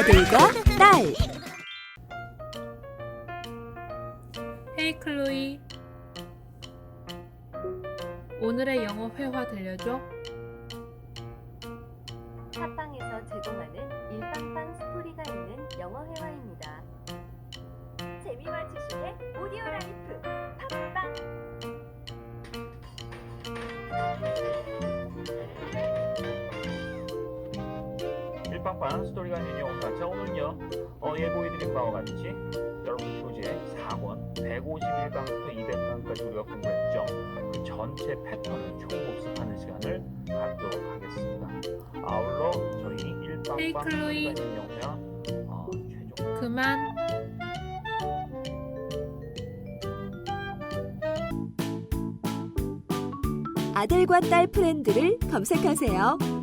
아들과 딸. 헤이 클로이 오늘의 영어 회화 들려줘. 팟빵에서 제공하는 일빵빵 스토리가 있는 영어 회화 일빵빵 스토리가 영어가 자 오늘은요 어, 예고해드린 바와 같이 여러분 교재 4권 151강부터 200강까지 우리가 공부했죠? 그 전체 패턴을 총복습하는 시간을 갖도록 하겠습니다. 아울러 저희 헤이, 일빵빵 클로이. 스토리가 있는 영어야 어, 최종. 그만. 아들과 딸 프렌드를 검색하세요.